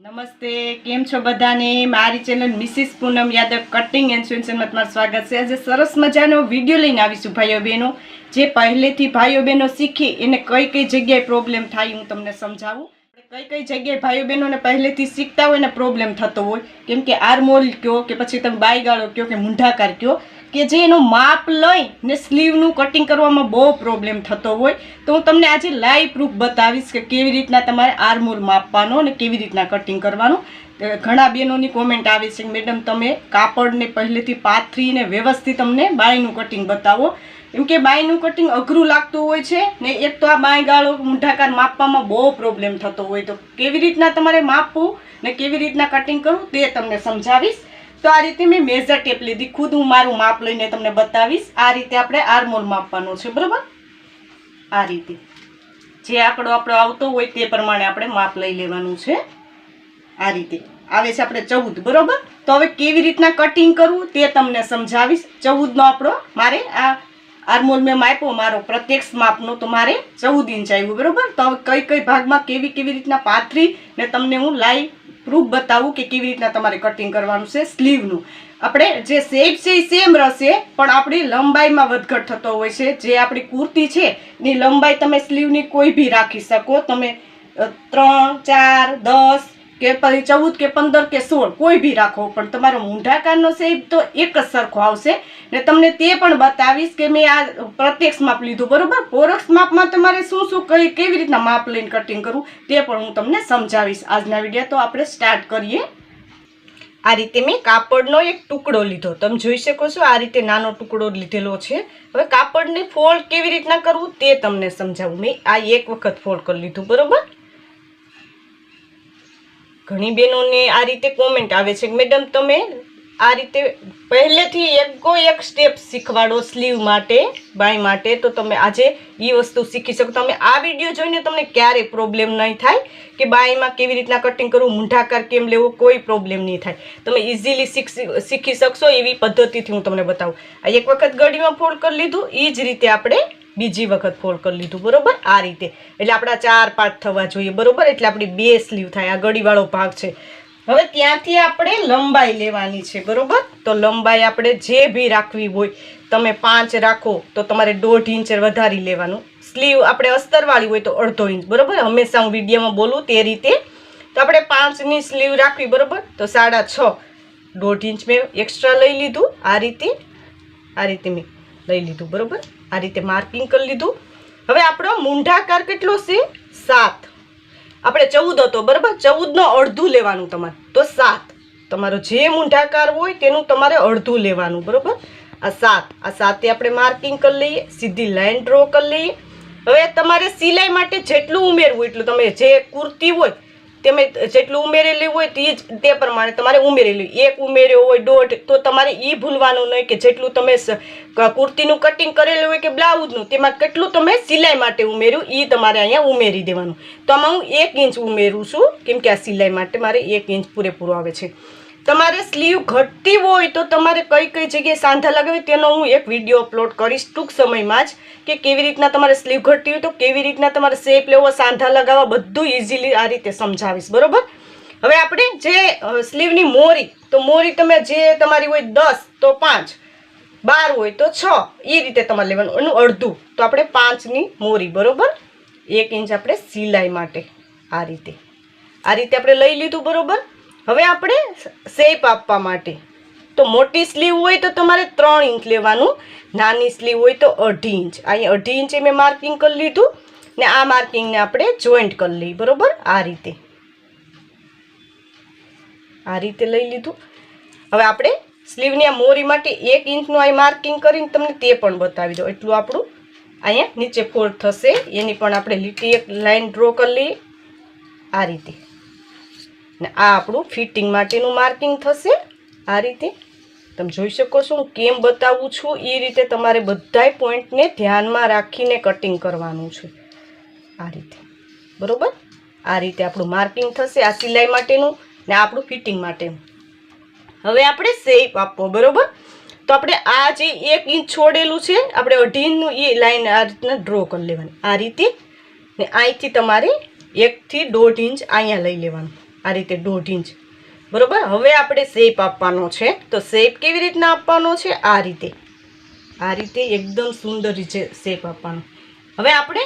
નમસ્તે, કેમ છો બધાને? મારી channel Mrs Poonam Yadav cutting and સ્વિન્સનમાં તમારું સ્વાગત છે. આજે સરસ મજાનો વીડિયો લઈને આવીશું ભાઈઓ બહેનો. જે પહેલેથી ભાઈઓ બહેનો શીખી એને કઈ કઈ જગ્યાએ પ્રોબ્લેમ થાય હું તમને સમજાવું. કઈ કઈ જગ્યાએ ભાઈઓ બહેનોને પહેલેથી શીખતા હોય ને પ્રોબ્લેમ થતો હોય. કેમ કે આર્મોલ કયો કે પછી તમે બાયગાળો કયો કે મુંઢાકાર કયો. કે જે એનું માપ લઈ ને સ્લીવનું કટિંગ કરવામાં બહુ પ્રોબ્લેમ થતો હોય, તો હું તમને આજે લાઈવ પ્રૂફ બતાવીશ કે કેવી રીતના તમારે આર્મોલ માપવાનો અને કેવી રીતના કટિંગ કરવાનું. ઘણા બહેનોની કોમેન્ટ આવે છે મેડમ, તમે કાપડને પહેલેથી પાથરીને વ્યવસ્થિત તમને બાયનું કટિંગ બતાવો. એમ કે, બાયનું કટિંગ અઘરું લાગતું હોય છે ને એક તો આ બાય ગાળો મૂંઢાકાર માપવામાં બહુ પ્રોબ્લેમ થતો હોય. તો કેવી રીતના તમારે માપવું ને કેવી રીતના કટિંગ કરવું તે તમને સમજાવીશ. તો આ રીતે મેં મેઝર ટેપ લીધી. ખુદ હું મારું માપ લઈને તમને બતાવીશ. આ રીતે આપણે આર્મોલ માપવાનો છે, બરાબર? આ રીતે. જે આંકડો આપણો આવતો હોય તે પ્રમાણે આપણે માપ લઈ લેવાનું છે. આ રીતે. આવે છે આપણે ચૌદ, બરાબર? તો હવે કેવી રીતના કટિંગ કરવું તે તમને સમજાવીશ. ચૌદનો આપણો, મારે આ આર્મોલ મેં માપ્યો, મારો પ્રત્યક્ષ માપનો, તો મારે ચૌદ ઇંચ આવ્યું, બરાબર? તો હવે કઈ કઈ ભાગમાં કેવી કેવી રીતના પાથરી ને તમને હું લાઈવ પ્રૂફ બતાવું કે કેવી રીતના તમારે કટિંગ કરવાનું છે સ્લીવનું આપણે જે શેપ છે એ સેમ રહેશે, પણ આપણી લંબાઈમાં વધઘટ થતો હોય છે. જે આપણી કુર્તી છે, એની લંબાઈ તમે સ્લીવની કોઈ બી રાખી શકો. તમે ત્રણ, ચાર, દસ કે પછી ચૌદ કે પંદર કે સોળ, કોઈ બી રાખો, પણ તમારો મૂંઢાકારનો શેપ તો એક જ સરખો આવશે. ને તમને તે પણ બતાવીશ કે મેં આ પ્રત્યક્ષ માપ લીધું, બરોબર? પોરક્ષ માપમાં તમારે શું શું કઈ, કેવી રીતના માપ લઈને કટિંગ કરવું, તે પણ હું તમને સમજાવીશ. આજના વીડિયો તો આપણે સ્ટાર્ટ કરીએ. આ રીતે મેં કાપડનો એક ટુકડો લીધો. તમે જોઈ શકો છો આ રીતે નાનો ટુકડો લીધેલો છે. હવે કાપડને ફોલ્ડ કેવી રીતના કરવું, તે તમને સમજાવું. મેં આ એક વખત ફોલ્ડ કરી લીધું, બરોબર? ઘણી બહેનોને આ રીતે કોમેન્ટ આવે છે મેડમ, તમે આ રીતે પહેલેથી એકો એક સ્ટેપ શીખવાડો સ્લીવ માટે, બાય માટે, તો તમે આજે એ વસ્તુ શીખી શકો. તમે આ વીડિયો જોઈને તમને ક્યારેય પ્રોબ્લેમ નહીં થાય કે બાયમાં કેવી રીતના કટિંગ કરવું, મૂંઢાકાર કેમ લેવો, કોઈ પ્રોબ્લેમ નહીં થાય. તમે ઇઝીલી શીખી શીખી શકશો એવી પદ્ધતિથી હું તમને બતાવું. આ એક વખત ગળીમાં ફોલ્ડ કરી લીધું એ જ રીતે આપણે બીજી વખત ફોલ્ડ કરી લીધું, બરોબર? આ રીતે. એટલે આપણા ચાર પાર્ટ થવા જોઈએ, બરોબર? એટલે આપણી બે સ્લીવ થાય, આ ગળીવાળો ભાગ છે. હવે ત્યાંથી આપણે લંબાઈ લેવાની છે, બરોબર? તો લંબાઈ આપણે જે બી રાખવી હોય, તમે પાંચ રાખો, તો તમારે દોઢ ઇંચ વધારી લેવાનું. સ્લીવ આપણે અસ્તરવાળી હોય તો અડધો ઇંચ, બરોબર? હંમેશા હું વિડીયોમાં બોલું તે રીતે. તો આપણે પાંચની સ્લીવ રાખવી, બરોબર? તો સાડા છ. દોઢ ઇંચ મેં એક્સ્ટ્રા લઈ લીધું, આ રીતે આ રીતે મેં લઈ લીધું, બરોબર? આ રીતે માર્કિંગ કરી લીધું. હવે આપણો મૂંઢાકાર કેટલો છે? સાત. આપણે ચૌદ હતો, બરાબર? ચૌદનો અડધું લેવાનું તમારે. તો સાત. તમારો જે મૂંઢાકાર હોય તેનું તમારે અડધું લેવાનું, બરાબર? આ સાત. આ સાતે આપણે માર્કિંગ કરી લઈએ, સીધી લાઈન ડ્રો કરી લઈએ. હવે તમારે સિલાઈ માટે જેટલું ઉમેરવું એટલું તમે જે કુર્તી હોય તમે જેટલું ઉમેરેલું હોય તે જ તે પ્રમાણે તમારે ઉમેરેલું. એક ઉમેર્યો હોય દોઢ, તો તમારે એ ભૂલવાનું નહીં કે જેટલું તમે કુર્તીનું કટિંગ કરેલું હોય કે બ્લાઉઝનું તેમાં કેટલું તમે સિલાઈ માટે ઉમેર્યું એ તમારે અહીંયા ઉમેરી દેવાનું. તો આમાં હું એક ઇંચ ઉમેરું છું, કેમ કે આ સિલાઈ માટે મારે એક ઇંચ પૂરેપૂરો આવે છે. તમારે સ્લીવ ઘટતી હોય તો તમારે કઈ કઈ જગ્યાએ સાંધા લગાવી તેનો હું એક વીડિયો અપલોડ કરીશ ટૂંક સમયમાં જ કે કેવી રીતના તમારે સ્લીવ ઘટતી હોય તો કેવી રીતના તમારે શેપ લેવો, સાંધા લગાવવા, બધું ઇઝીલી આ રીતે સમજાવીશ. બરાબર? હવે આપણે જે સ્લીવની મોરી, તો મોરી તમે જે તમારી હોય દસ, તો પાંચ, બાર હોય તો છ, એ રીતે તમારે લેવાનું. એનું અડધું. તો આપણે પાંચની મોરી, બરોબર? એક ઇંચ આપણે સિલાઈ માટે આ રીતે. આ રીતે આપણે લઈ લીધું, બરોબર? હવે આપણે શેપ આપવા માટે. તો મોટી સ્લીવ હોય તો તમારે ત્રણ ઇંચ લેવાનું, નાની સ્લીવ હોય તો અઢી ઇંચ. અહીં અઢી ઇંચે મેં માર્કિંગ કરી લીધું ને આ માર્કિંગને આપણે જોઈન્ટ કરી લઈએ, બરાબર? આ રીતે. આ રીતે લઈ લીધું. હવે આપણે સ્લીવની આ મોરી માટે એક ઇંચનું અહીં માર્કિંગ કરીને તમને તે પણ બતાવી દો એટલું આપણું અહીંયા નીચે ફોલ્ડ થશે. એની પણ આપણે લીટી એક લાઈન ડ્રો કરી લઈએ. આ રીતે. ને આ આપણું ફિટિંગ માટેનું માર્કિંગ થશે. આ રીતે તમે જોઈ શકો છો હું કેમ બતાવું છું. એ રીતે તમારે બધાય પોઈન્ટને ધ્યાનમાં રાખીને કટિંગ કરવાનું છે. આ રીતે. બરાબર? આ રીતે આપણું માર્કિંગ થશે આ સિલાઈ માટેનું ને આપણું ફિટિંગ માટેનું. હવે આપણે સેપ આપવો, બરોબર? તો આપણે આ જે એક ઇંચ છોડેલું છે, આપણે અઢીનું એ લાઈન આ રીતના ડ્રો કરી લેવાની. આ રીતે ને અહીંથી તમારે એકથી દોઢ ઇંચ અહીંયા લઈ લેવાનું. આ રીતે દોઢ ઇંચ. બરાબર? હવે આપણે શેપ આપવાનો છે. તો શેપ કેવી રીતના આપવાનો છે? આ રીતે. આ રીતે એકદમ સુંદર રીતે શેપ આપવાનો. હવે આપણે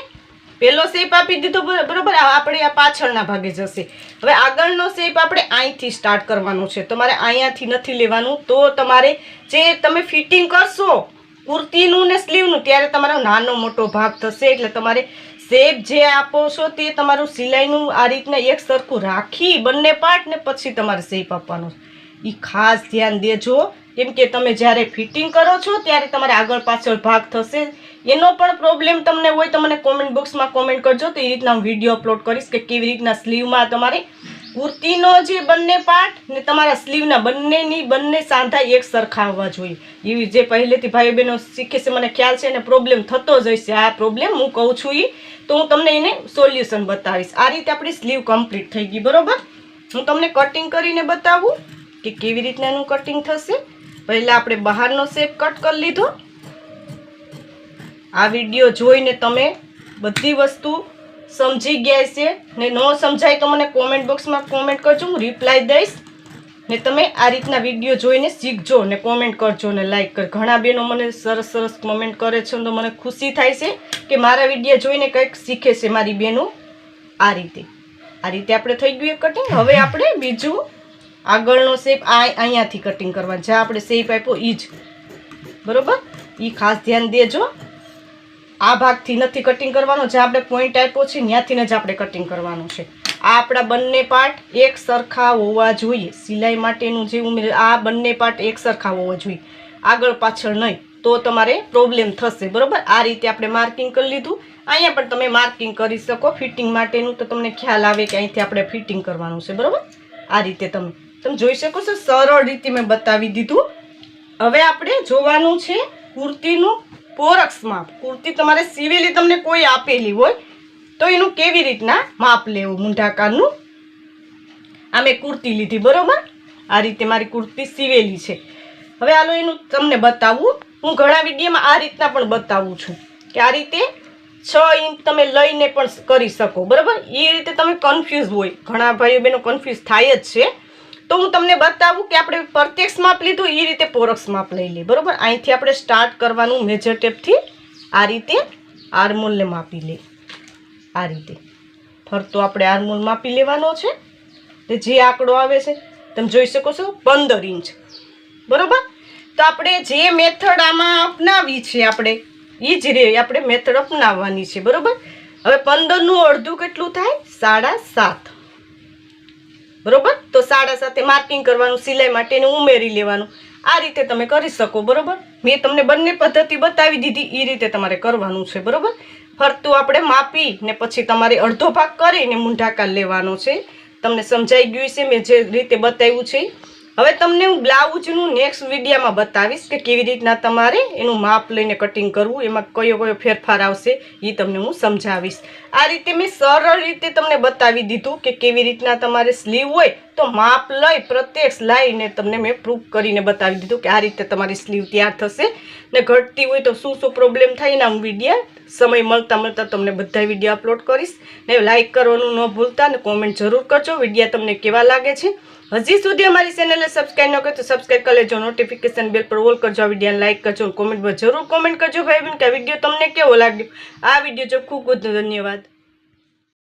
પહેલો શેપ આપી દીધો બરાબર? આપણે આ પાછળના ભાગે જશે. હવે આગળનો શેપ આપણે અહીંથી સ્ટાર્ટ કરવાનો છે. તમારે અહીંયાથી નથી લેવાનું. તો તમારે જે તમે ફિટિંગ કરશો, કુર્તીનું ને સ્લીવનું, ત્યારે તમારો નાનો મોટો ભાગ થશે. એટલે તમારે શેપ જે આપો છો તે તમારું સિલાઈનું આ રીતના એક સરખું રાખી બંને પાર્ટ ને પછી તમારે શેપ આપવાનો એ ખાસ ધ્યાન દેજો. કેમ કે તમે જ્યારે ફિટિંગ કરો છો ત્યારે તમારે આગળ પાછળ ભાગ થશે. એનો પણ પ્રોબ્લેમ તમને હોય તો મને કોમેન્ટ બોક્સમાં કોમેન્ટ કરજો. તો એ રીતના હું વીડિયો અપલોડ કરીશ કે કેવી રીતના સ્લીવમાં તમારે કુર્તીનો જે બંને પાર્ટ ને તમારા સ્લીવના બંનેની બંને સાંધા એક સરખા આવવા જોઈએ. એવી જે પહેલેથી ભાઈ બહેનો શીખે છે, મને ખ્યાલ છે અને પ્રોબ્લેમ થતો જ હશે. આ પ્રોબ્લેમ હું કહું છું એ તો હું તમને એને સોલ્યુશન બતાવીશ. આ રીતે આપણી સ્લીવ કમ્પ્લીટ થઈ ગઈ, બરોબર? હું તમને કટિંગ કરીને બતાવું કે કેવી રીતના એનું કટિંગ થશે. પહેલાં આપણે બહારનો શેપ કટ કરી લીધો. આ વીડિયો જોઈને તમે બધી વસ્તુ સમજી ગયા છે ને ન સમજાય તો મને કોમેન્ટ બોક્સમાં કોમેન્ટ કરજો, હું રિપ્લાય દઈશ. ને તમે આ રીતના વીડિયો જોઈને શીખજો ને કોમેન્ટ કરજો ને લાઈક કર ઘણા બહેનો મને સરસ સરસ કોમેન્ટ કરે છે તો મને ખુશી થાય છે કે મારા વીડિયો જોઈને કંઈક શીખે છે મારી બહેનો. આ રીતે. આ રીતે આપણે થઈ ગયું કટિંગ હવે આપણે બીજું આગળનો શેપ આ અહીંયાથી કટિંગ કરવા. જ્યાં આપણે શેપ આપ્યો એ જ. બરાબર? એ ખાસ ધ્યાન દેજો. આ ભાગથી નથી કટિંગ કરવાનો, જે આપણે પોઈન્ટ આપ્યો છે ત્યાંથી જ આપણે કટિંગ કરવાનું છે. આ આપણા બંને પાર્ટ એક સરખા હોવા જોઈએ. સિલાઈ માટેનું જે ઉમેર, આ બંને પાર્ટ એક સરખા હોવા જોઈએ. આગળ પાછળ નહીં, તો તમારે પ્રોબ્લેમ થશે, બરાબર? આ રીતે આપણે માર્કિંગ કરી લીધું. અહીંયા પણ તમે માર્કિંગ કરી શકો. ફિટિંગ માટેનું તો તમને ખ્યાલ આવે કે અહીંથી આપણે ફિટિંગ કરવાનું છે, બરાબર? આ રીતે તમે તમે જોઈ શકો છો, સરળ રીતે મેં બતાવી દીધું. હવે આપણે જોવાનું છે કુર્તીનું પોરક્ષ માપ કુર્તી તમારે સીવેલી તમને કોઈ આપેલી હોય, તો એનું કેવી રીતના માપ લેવું મૂંઢાકારનું? આ મેં કુર્તી લીધી, બરાબર? આ રીતે મારી કુર્તી સીવેલી છે. હવે હાલો એનું તમને બતાવું. હું ઘણા વિડીયોમાં આ રીતના પણ બતાવું છું કે આ રીતે છ ઇંચ તમે લઈને પણ કરી શકો, બરાબર? એ રીતે તમે કન્ફ્યુઝ હોય. ઘણા ભાઈઓ બહેનો કન્ફ્યુઝ થાય જ છે. તો હું તમને બતાવું કે આપણે પ્રત્યક્ષ માપ લીધું એ રીતે પોરક્ષ માપ લઈ લઈએ. બરાબર? અહીંથી આપણે સ્ટાર્ટ કરવાનું મેજર ટેપથી આ રીતે આર્મોલને માપી લઈએ. આ રીતે. ફરતો આપણે આર્મોલ માપી લેવાનો છે. તે જે આંકડો આવે છે, તમે જોઈ શકો છો, પંદર ઇંચ. બરાબર? તો આપણે જે મેથડ આમાં અપનાવી છે આપણે એ જ રે આપણે મેથડ અપનાવવાની છે. બરોબર? હવે પંદરનું અડધું કેટલું થાય? સાડા સાત. બરોબર? તો સાડા સાથે માર્કિંગ કરવાનું, સિલાઈ માટેને ઉમેરી લેવાનું. આ રીતે તમે કરી શકો, બરોબર? મેં તમને બંને પદ્ધતિ બતાવી દીધી એ રીતે તમારે કરવાનું છે, બરોબર? ફરતું આપણે માપી ને પછી તમારે અડધો ભાગ કરીને મૂંઢાકાર લેવાનો છે. તમને સમજાઈ ગયું છે મેં જે રીતે બતાવ્યું છે. હવે તમને હું બ્લાઉઝનું નેક્સ્ટ વિડીયામાં બતાવીશ કે કેવી રીતના તમારે એનું માપ લઈને કટિંગ કરવું, એમાં કયો કયો ફેરફાર આવશે એ તમને હું સમજાવીશ. આ રીતે મેં સરળ રીતે તમને બતાવી દીધું કે કેવી રીતના તમારે સ્લીવ હોય તો માપ લઈ, પ્રત્યક્ષ લાવીને તમને મેં પ્રૂફ કરીને બતાવી દીધું કે આ રીતે તમારી સ્લીવ તૈયાર થશે. ને ઘટતી હોય તો શું શું પ્રોબ્લેમ થાય ને હું વિડીયા સમય મળતા મળતા તમને બધા વીડિયો અપલોડ કરીશ. ને લાઇક કરવાનું ન ભૂલતા ને કોમેન્ટ જરૂર કરજો. વિડીયા તમને કેવા લાગે છે? હજી સુધી અમારી ચેનલને સબસ્ક્રાઈબ ન કરો તો સબસ્ક્રાઈબ કરી લેજો. નોટિફિકેશન બેલ પર ઓલ કરજો. આ લાઇક કરજો. કોમેન્ટમાં જરૂર કોમેન્ટ કરજો ભાઈ બહેન કે વીડિયો તમને કેવો લાગ્યો? આ વીડિયો જો ખૂબ ખૂબ ધન્યવાદ.